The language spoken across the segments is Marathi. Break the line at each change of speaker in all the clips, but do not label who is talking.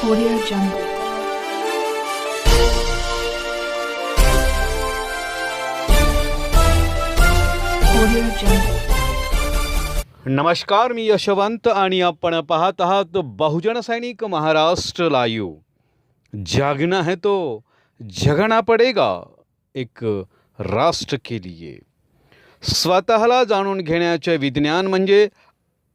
Audio Jungle. Audio Jungle.
नमस्कार मी यशवंत आणि आपण पाहत आहात बहुजन सैनिक महाराष्ट्र लाईव्ह जागना है तो जगना पडेगा एक राष्ट्र के लिए स्वतःला जाणून घेण्याचे विज्ञान म्हणजे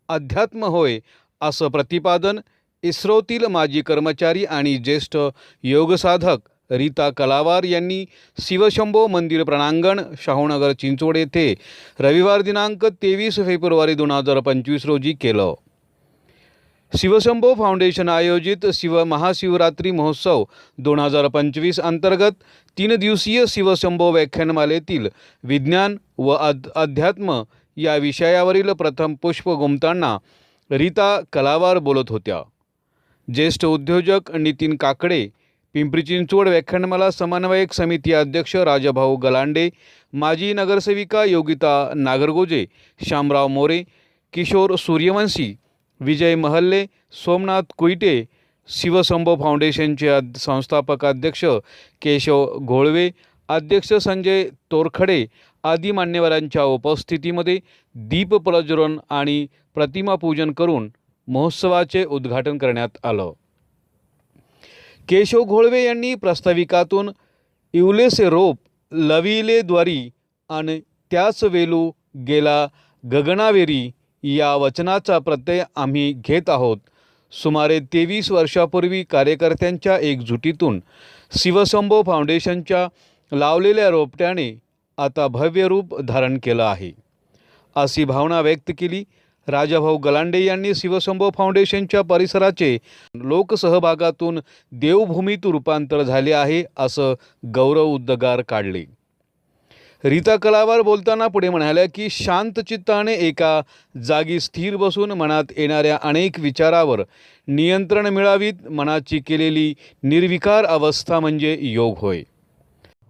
अध्यात्म होय असं प्रतिपादन इस्रोतील माजी कर्मचारी आणि ज्येष्ठ योगसाधक रीता कलावार यांनी शिवशंभो मंदिर प्रणांगण शाहूनगर चिंचवड येथे रविवार दिनांक तेवीस फेब्रुवारी दोन हजार पंचवीस रोजी केलं. शिवशंभो फाउंडेशन आयोजित शिव महाशिवरात्री महोत्सव दोन हजार पंचवीस अंतर्गत तीन दिवसीय शिवशंभो व्याख्यानमालेतील विज्ञान व अध्यात्म या विषयावरील प्रथम पुष्प गुमताना रीता कलावार बोलत होत्या. ज्येष्ठ उद्योजक नितीन काकडे पिंपरी चिंचवड व्याख्यानमाला समन्वयक समिती अध्यक्ष राजाभाऊ गलांडे माजी नगरसेविका योगिता नागरगोजे श्यामराव मोरे किशोर सूर्यवंशी विजय महल्ले सोमनाथ कुईटे शिवसंभव फाउंडेशनचे संस्थापक अध्यक्ष केशव घोळवे अध्यक्ष संजय तोरखडे आदी मान्यवरांच्या उपस्थितीमध्ये दीप प्रज्वलन आणि प्रतिमा पूजन करून महोत्सवाचे उद्घाटन करण्यात आलं. केशव घोळवे यांनी प्रस्ताविकातून इवलेसे रोप लविले द्वारी आणि त्याच वेलू गेला गगनावेरी या वचनाचा प्रत्यय आम्ही घेत आहोत. सुमारे तेवीस वर्षापूर्वी कार्यकर्त्यांच्या एकजुटीतून शिवसंभव फाउंडेशनच्या लावलेल्या रोपट्याने आता भव्य रूप धारण केलं आहे. अशी भावना व्यक्त केली राजाभाऊ गलांडे यांनी शिवसंभव फाउंडेशनच्या परिसराचे लोकसहभागातून देवभूमीत रूपांतर झाले आहे असं गौरव उद्गार काढले. रीता कलावार बोलताना पुढे म्हणाल्या की शांत चित्ताने एका जागी स्थिर बसून मनात येणाऱ्या अनेक विचारावर नियंत्रण मिळावीत मनाची केलेली निर्विकार अवस्था म्हणजे योग होय.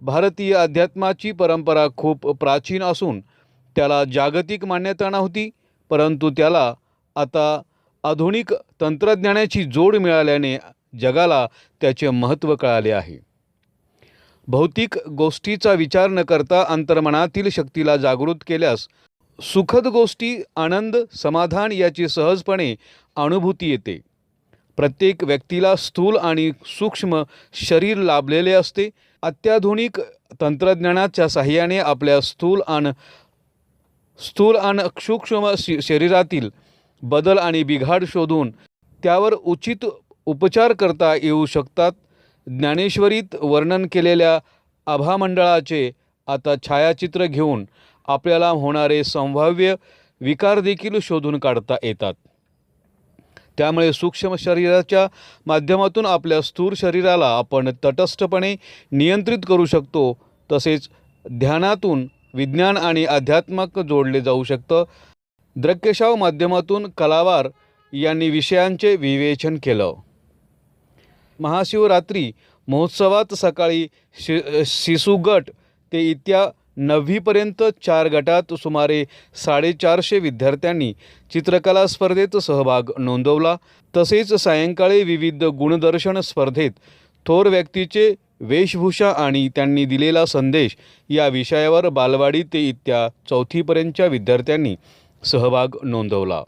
भारतीय अध्यात्माची परंपरा खूप प्राचीन असून त्याला जागतिक मान्यता नव्हती परंतु त्याला आता आधुनिक तंत्रज्ञानाची जोड मिळाल्याने जगाला त्याचे महत्त्व कळाले आहे. भौतिक गोष्टीचा विचार न करता अंतर्मनातील शक्तीला जागृत केल्यास सुखद गोष्टी आनंद समाधान याची सहजपणे अनुभूती येते. प्रत्येक व्यक्तीला स्थूल आणि सूक्ष्म शरीर लाभलेले असते. अत्याधुनिक तंत्रज्ञानाच्या साह्याने आपल्या स्थूल आणि स्थूल आणि सूक्ष्म शरीरातील बदल आणि बिघाड शोधून त्यावर उचित उपचार करता येऊ शकतात. ज्ञानेश्वरीत वर्णन केलेल्या आभामंडळाचे आता छायाचित्र घेऊन आपल्याला होणारे संभाव्य विकार देखील शोधून काढता येतात. त्यामुळे सूक्ष्म शरीराच्या माध्यमातून आपल्या स्थूल शरीराला आपण तटस्थपणे नियंत्रित करू शकतो. तसेच ध्यानातून विज्ञान आणि अध्यात्मक जोडले जाऊ शकतं. द्रक्यशाव माध्यमातून कलावार यांनी विषयांचे विवेचन केलं. महाशिवरात्री महोत्सवात सकाळी शि शिशुगट ते इत्या नववीपर्यंत चार गटात सुमारे साडेचारशे विद्यार्थ्यांनी चित्रकला स्पर्धेत सहभाग नोंदवला. तसेच सायंकाळी विविध गुणदर्शन स्पर्धेत थोर व्यक्तीचे वेशभूषा आणि त्यांनी दिलेला संदेश या विषयावर बालवाडी ते इत्या चौथीपर्यंतच्या विद्यार्थ्यांनी सहभाग नोंदवला.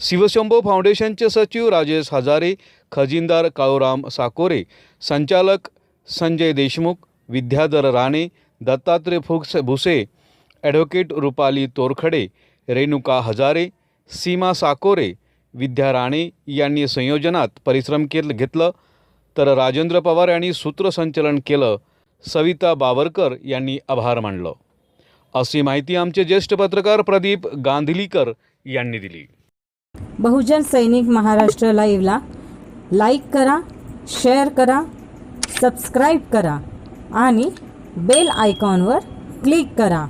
शिवशंभो फाउंडेशनचे सचिव राजेश हजारे खजिनदार काळूराम साकोरे संचालक संजय देशमुख विद्याधर राणे दत्तात्रय फुक्स भुसे ॲडव्होकेट रुपाली तोरखडे रेणुका हजारे सीमा साकोरे विद्या राणे यांनी संयोजनात परिश्रम केलं घेतलं तर राजेंद्र पवार यांनी सूत्रसंचलन केलं. सविता बावरकर यांनी आभार मानलं. अशी माहिती आमचे ज्येष्ठ पत्रकार प्रदीप गांधलीकर यांनी दिली.
बहुजन सैनिक महाराष्ट्र लाईव्हला लाईक करा शेअर करा सबस्क्राईब करा आणि बेल आयकॉनवर क्लिक करा.